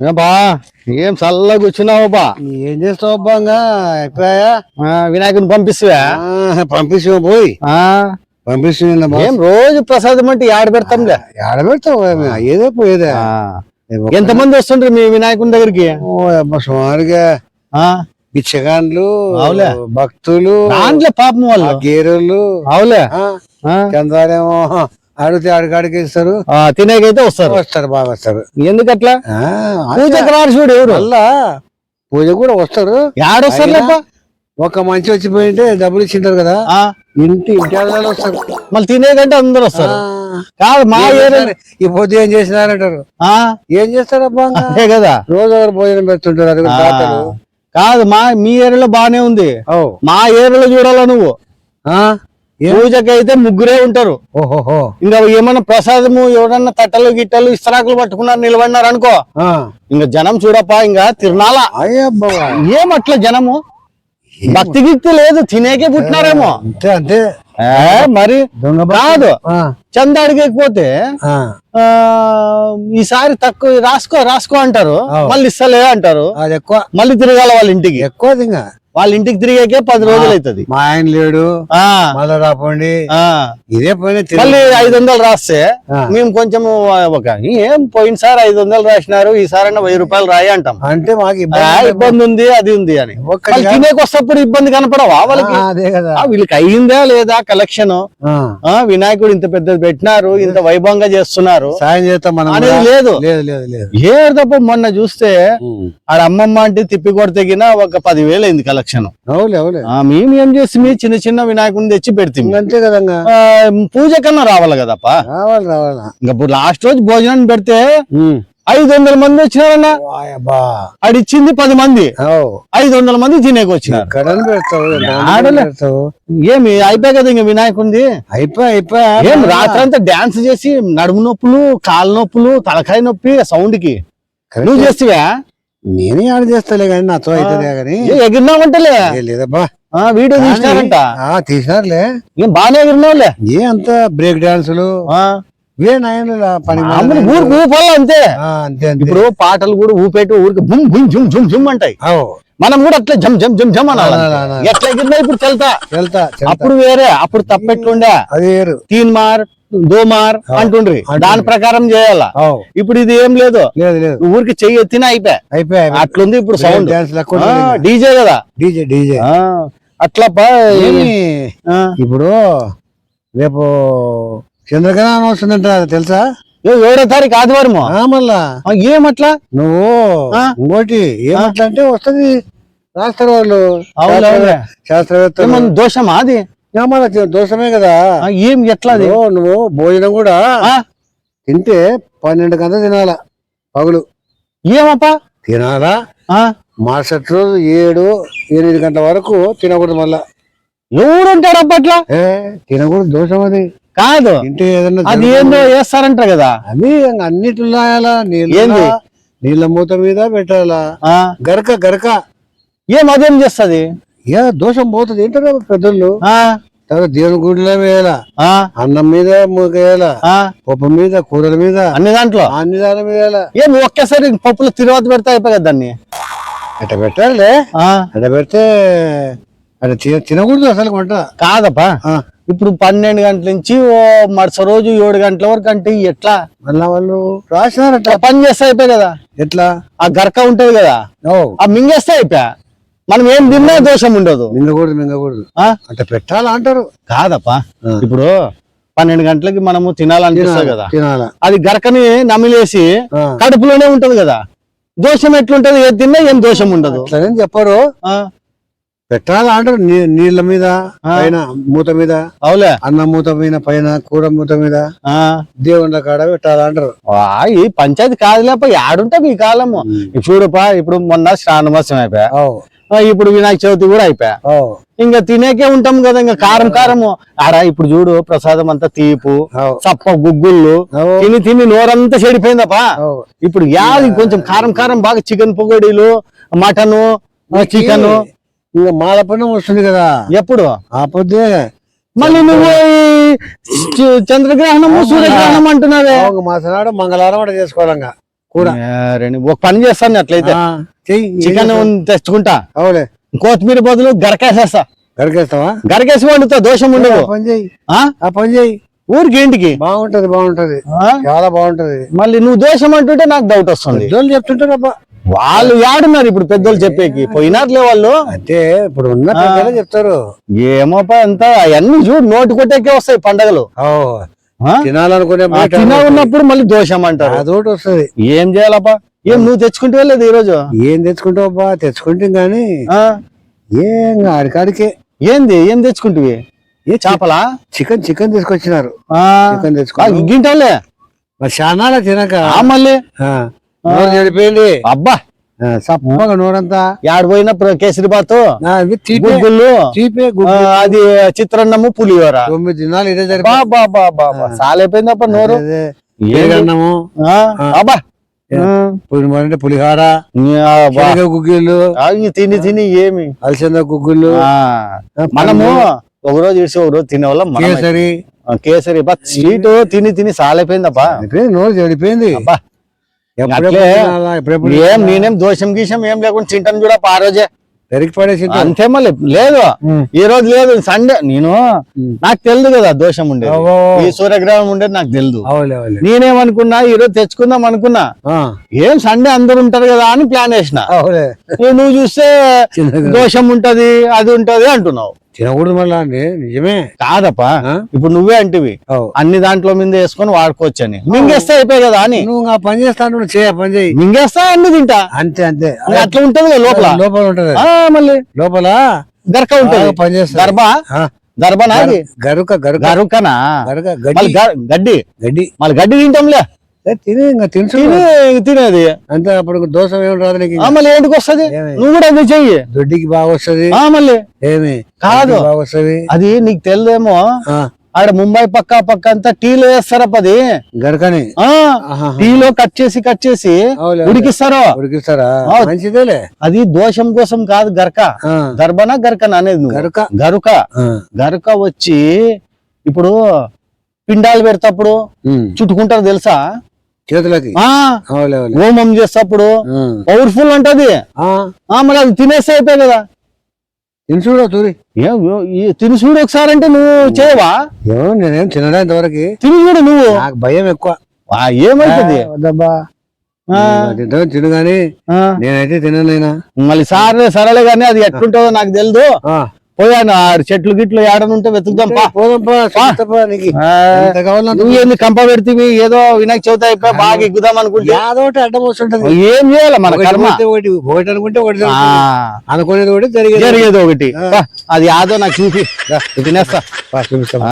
ఏ బా ఏం చల్లగా కూర్చున్నావు బా? ఏం చేస్తావు అబ్బాంగా వినాయకుని పంపిస్తువా? పంపిస్తు పోయి. ఆ, పంపిస్తుంది ఏం రోజు ప్రసాదం అంటే ఆడ పెడతాంలే? ఆడ పెడతావు ఏదో పోయేదే ఆ, ఎంతమంది వస్తుంటారు మీ వినాయకుని దగ్గరికి? సుమారుగా బిచ్చగాండ్లు అవులే. భక్తులు దాంట్లో పాపం వాళ్ళు. గేరులు అవులే. చందాలేమో అడిగితే అడిగాడికి ఇస్తారు. ఆ, తినేకైతే వస్తారు. వస్తారు బాగా వస్తారు. ఎందుకట్లా? పూజకు రారు చూడు ఎవరు? మళ్ళా పూజ కూడా వస్తారు. ఆడొస్తారు లేప ఒక మంచి వచ్చిపోయింటే డబ్బులు ఇచ్చింటారు కదా. ఇంటి ఇంటి వస్తారు. మళ్ళీ తినేకంటే అందరు వస్తారు. కాదు మా? ఈ పొద్దు ఏం చేసినారంటారు? ఆ, ఏం చేస్తారు అబ్బా? అంతే కదా. రోజు ఒకరు భోజనం పెడుతుంటారు కాదు మా మీ ఏరియాలో బానే ఉంది. ఓ. మా ఏరియాలో చూడాలా నువ్వు? పూజకైతే ముగ్గురే ఉంటారు. ఇంకా ఏమన్నా ప్రసాదము ఎవరన్నా తట్టలు గిట్టలు ఇస్తరాకులు పట్టుకున్నారు నిలబడినారు అనుకో ఆ. ఇంకా జనం చూడప్పా ఇంకా తిరునాలా అయ్యబ్బా. ఏం అట్లా జనము? భక్తి గిక్తి లేదు తినేకే పుట్టినారేమో. అంతే అంతే. మరి. కాదు చంద అడిగకపోతే ఈసారి తక్కువ రాసుకో రాసుకో అంటారు. మళ్ళీ ఇస్తలే అంటారు అది ఎక్కువ. మళ్ళీ తిరగాల వాళ్ళ ఇంటికి. ఎక్కువ ఇంకా. వాళ్ళ ఇంటికి తిరిగాకే పది రోజులు అవుతుంది మా ఆయన లేడు మళ్ళా రాపోండి. ఇదే తిరుగు. మళ్ళీ ఐదు వందలు రాస్తే. మేము కొంచెం ఒక ఏం పోయినసారి ఐదు వందలు రాసినారు ఈసారి వెయ్యి రూపాయలు రాయి అంటాం. అంటే మాకు ఇబ్బంది ఉంది అది ఉంది అని. తినేకి వస్తప్పుడు ఇబ్బంది కనపడవా వాళ్ళకి? అదే కదా. వీళ్ళకి అయ్యిందా లేదా కలెక్షన్? వినాయకుడు ఇంత పెద్దది పెట్టినారు ఇంత వైభవంగా చేస్తున్నారు సాయం చేస్తాం మనం అనేది. లేదు. లేదు లేదు లేదు. ఏ తప్ప మొన్న చూస్తే. ఆడ అమ్మమ్మ అంటే తిప్పి కొడితేగిన ఒక పదివేలు అయింది కలెక్షన్. అవులే మేము ఏం చేసి మీ చిన్న చిన్న వినాయకుడిని తెచ్చి పెడితే. అంతే కదా. పూజ కన్నా రావాలి కదప్పా? రావాలి రావాలా. ఇంకా లాస్ట్ రోజు భోజనం పెడితే. ఐదు వందల మంది వచ్చినారన్న? వాయబ్బా. ఆడిచ్చింది పది మంది. ఐదు వందల మంది తినేకి వచ్చినారు. ఏమి అయిపోయి కదా ఇంకా వినాయకుడిది? అయిపోయి అయిపోయి ఏం రాత్రంతా డాన్స్ చేసి నడుము నొప్పులు కాళ్ళ నొప్పులు తలకాయ నొప్పి సౌండ్కి నువ్వు చేస్తావా? నేనే ఆడ చేస్తాలే కానీ నాతో అవుతుందే కానీ ఏ ఎగిరినావంటలే ఏ లేదబ్బా. ఆ, వీడియో తీసినారంట? ఆ తీసినారులే. ఏం బాగానే ఎగిరినావులే? ఏ అంత బ్రేక్ డాన్సులు. ఆ, ఇవే నాయన పని మామూలు ఊరికి ఊపాలి అంతే. అంతే ఇప్పుడు పాటలు కూడా ఊపేటి ఊరికి బుమ్ బుమ్ జుమ్ జుమ్ జుమ్ అంటాయి. మనం కూడా అట్లా జమ్ జమ్ జమ్ జమ్ అనాలి. ఎట్లా ఎగిరినా ఇప్పుడు వెళ్తా వెళ్తా. అప్పుడు వేరే అప్పుడు తప్పెట్లుండే. అది వేరు. తీన్ మార్ దో మార్ అంటుండ్రి. దాని ప్రకారం చేయాలా? ఇప్పుడు ఇది ఏం లేదు. ఊరికి చెయ్యి ఎత్తినా అయిపోయా? అయిపోయి అట్లుంది ఇప్పుడు సౌండ్ డీజే కదా? DJ DJ. అట్లా ఇప్పుడు రేపు చంద్రగ్రహణం వస్తుందంట తెలుసా? ఏడో తారీఖు ఆదివారము? ఆ, మళ్ళా. ఏమట్లా నువ్వు? ఇంకోటి ఏమట్లా అంటే వస్తది. రాస్తారు వాళ్ళు ఏమన్నా దోషమా అది? మళ్ళా దోషమే కదా. ఏం ఎట్లా నువ్వు భోజనం కూడా తింటే పన్నెండు గంటలు తినాలా పగులు. ఏమప్పా? తినాలా? మరుసటి రోజు ఏడు ఎనిమిది గంటల వరకు తినకూడదు మళ్ళా. ఎవరు ఉంటాడు అప్పట్లా ఏ తినకూడదు దోషం అది. కాదు. తింటే ఏదన్నా అది. ఏందో వేస్తారంట కదా. అది అన్నిట్లో నీళ్ళ? నీళ్ళ మూత మీద పెట్టాలా. ఆ, గరక గరక. ఏం అదేం చేస్తది? ఏ దోషం పోతుంది. ఏంటారు పెద్దోళ్ళు? ఆ, తర్వాత దేవుని గుడిలో వేయాల? ఆ, అన్నం మీద మూకేయాల ఆ, పప్పు మీద కూరల మీద? అన్ని దాంట్లో? అన్ని దాని మీద ఏం ఒకేసారి పప్పులు తిరువాత పెడితే అయిపోయి కదా దాన్ని? అట్ట పెట్టాలే? ఆ, అట్ట పెడితే అట్ట తి- తినకూడదు అసలు వంట. కాదప్పా. ఇప్పుడు పన్నెండు గంటల నుంచి ఓ మరుస రోజు ఏడు గంటల వరకు అంటే ఎట్లా? మళ్ళా వాళ్ళు రాసినారట. పని చేస్తే అయిపోయి కదా? ఎట్లా? ఆ గరక ఉంటది కదా? ఓ. ఆ మింగేస్తే అయిపోయా? మనం ఏం తిన్నా దోషం ఉండదు. మింగకూడదు మింగకూడదు. ఆ? అట్ట పెట్టాలా అంటారు కాదప్పా. ఇప్పుడు పన్నెండు గంటలకి మనము తినాలనిపిస్తుంది కదా. అది గరకని నమిలేసి. కడుపులోనే ఉంటది కదా. దోషం ఎట్లుంటది? ఏది తిన్నా ఏం దోషం ఉండదు. అట్లనే చెప్పరు. పెట్టాలా అంటారు నీళ్ళ మీద పైన మూత మీద అవులే. అన్నం మూత మీద పైన కూర మూత మీద ఆ. దేవుళ్ళ కాడ పెట్టాలా అంటారు ఈ పంచాయతీ కాదులేప యాడుంటే మీ కాలము. చూడపా ఇప్పుడు మొన్న శ్రావణ మాసం అయిపోయా. ఇప్పుడు వినాయక చవితి కూడా అయిపోయా. ఇంకా తినేకే ఉంటాం కదా ఇంకా కారం కారము. ఆడ ఇప్పుడు చూడు ప్రసాదం అంతా తీపు చప్ప గుగ్గుళ్ళు తిని తిని నోరంతా చెడిపోయిందప్పా. ఇప్పుడు యాది కొంచెం కారం కారం బాగా చికెన్ పొగడీలు మటను చికెన్. ఇంకా మాలపన్నం వస్తుంది కదా. ఎప్పుడు? ఆ పొద్దే మళ్ళీ నువ్వు చంద్రగ్రహణము సూర్యగ్రహణం అంటున్నావే. మాసనాడు మంగళవారం చేసుకోవాలంగా. కూర రెండు- ఒక పని చేస్తాను అట్లయితే. చికెన్ తెచ్చుకుంటా. అవులే కొత్తిమీర బదులు గరకేసేస్తా. గరికేస్తావా? గరకేసి వండుతా దోషం ఉండదు. పని చెయ్యి ఆ? ఆ పని చెయ్యి ఊరికి ఇంటికి? బాగుంటది బాగుంటది? చాలా బాగుంటది. మళ్ళీ నువ్వు దోషం అంటుంటే నాకు డౌట్ వస్తుంది. పెద్దోళ్ళు చెప్తుంటారు అబ్బా. వాళ్ళు యాడున్నారు ఇప్పుడు పెద్దోళ్ళు చెప్పేకి. పోయినారులే వాళ్ళు. అంటే ఇప్పుడు ఉన్న చెప్తారు. ఏమోపా అంత అవన్నీ చూడు నోటి కొట్టేకే వస్తాయి పండగలు? తినాలనుకునే తిన ఉన్నప్పుడు మళ్ళీ దోషం అంటారు. అదొకటి వస్తది. ఏం చేయాలప్పా ఏం నువ్వు తెచ్చుకుంటే వెళ్ళలేదు ఈ రోజు ఏం తెచ్చుకుంటావు అబ్బా? తెచ్చుకుంటాం గాని? ఏం ఆడికాడికే ఏంది? ఏం తెచ్చుకుంటివి? ఏ చేపలా? చికెన్ చికెన్ తీసుకొచ్చినారు. చికెన్ ఆ, తెచ్చుకున్నాం గింటలే? మరి చానాలా తినక మళ్ళీ? చెడిపోయింది. అబ్బా! సప్పగా నోరంతా యాడ అది చిత్రాన్నము పులిహోర. తొమ్మిది దినాలు ఇదే బా జరిపి బా బా బా బా సాలైపోయిందప్ప నోరు. ఆ, అబ్బా. పులిమరంటే పులిహార గుగ్గిళ్ళు. తిని తిని ఏమి? అలసంద గుగ్గుళ్ళు. ఆ, మనము ఒక రోజు ఇడిచి ఒక రోజు తినేవాళ్ళం కేసరి. కేసరి బా స్వీట్ తిని తిని సాలైపోయిందప్ప నోరు చెడిపోయింది. అబ్బా ఎప్పుడెప్పుడు అట్లే తినాలా, ఎప్పుడెప్పుడు ఏం నేనేం దోషం గీషం ఏం లేకుండా తింటాను చూడ ఆ రోజే అంతే మళ్ళీ లేదు. ఈ రోజు లేదు సండే. నేను నాకు తెలియదు కదా దోషం ఉండేది. ఈ సూర్యగ్రహం ఉండేది నాకు తెలియదు నేనేమనుకున్నా ఈ రోజు తెచ్చుకుందాం అనుకున్నా. ఏం సండే అందరు ఉంటారు కదా అని ప్లాన్ వేసిన. నువ్వు చూస్తే దోషం ఉంటది అది ఉంటది అంటున్నావు. తినకూడదు మళ్ళా అండి. నిజమే. కాదప్పా? ఇప్పుడు నువ్వే అంటివి. అన్ని దాంట్లో మీద వేసుకొని వాడుకోవచ్చు అని. మింగేస్తే అయిపోయి కదా అని. నువ్వు ఆ పని చేస్తాను నువ్వు చేయ పని చేయి. మింగేస్తా అన్ని తింటా. అంతే అంతే. అట్లా ఉంటది లోపల. లోపల ఉంటది. మళ్ళీ. లోపల గరక ఉంటది. పని ఆ, దర్భనా అది? గరుక గరుక. గరుకనా? గరుక గడ్డి. గడ్డి. గడ్డి. మళ్ళీ గడ్డి తింటాంలే. తిని ఇంకా తిని తినేది. అంతే అప్పుడు దోశ ఏమి రాదు నీకు మళ్ళీ ఏంటికి వస్తది? నువ్వు కూడా అది చెయ్యి. దొడ్డికి బాగా వస్తది. మళ్ళీ. ఏమి? కాదు. బాగా వస్తది. అది నీకు తెలియదేమో ఆడ ముంబై పక్క పక్క అంతా టీలో వేస్తారప్ప అది. ఆహా. టీలో కట్ చేసి కట్ చేసి. ఉడికిస్తారు? ఉడికిస్తారా. మంచిదేలే. అది దోషం కోసం కాదు గరక. ఆ, దర్భనా గరకన అనేది గరుక. గరుక. గరుక వచ్చి ఇప్పుడు పిండాలు పెడతప్పుడు చుట్టుకుంటారు తెలుసా? చేతులకి? హోమం చేసేటప్పుడు ఉమ్, పవర్ఫుల్ ఉంటది ఆ. మరి అది తినేస్తే అయిపోయి కదా. తిని చూడు తూరి. ఏం ఈ తిని చూడు ఒకసారి అంటే నువ్వు చేయవా? ఏమో నేనేం తినడా ఇంతవరకు. తిని చూడు నువ్వు. నాకు భయం ఎక్కువ. ఏమైతుంది? తింటాను తిను గాని. నేనైతే తినలేనా? మళ్ళీ సరే సరేలే కానీ అది ఎట్లుంటుందో నాకు తెలియదు ఆ, పోయాను ఆ చెట్లు గిట్లు ఏడనుంటే వెతుకుదాం పా. పోదాంపా చూస్తాపా నీకు. ఆ, ఎంత కావాలంటే నువ్వు ఏంది కంప పెడితే ఏదో వినాయక చవితి అయిపోయి బాగా ఎక్కుదాం అనుకుంటే? అడ్డం వస్తుంటది ఏం చేయాలి మన ఒకటి కర్మ? ఒకటి ఒకటి అనుకుంటే ఒకటి. అనుకునేది ఒకటి జరిగేది జరిగేది ఒకటి. అది యాదో నాకు చూపి. తినేస్తా. చూపిస్తాం.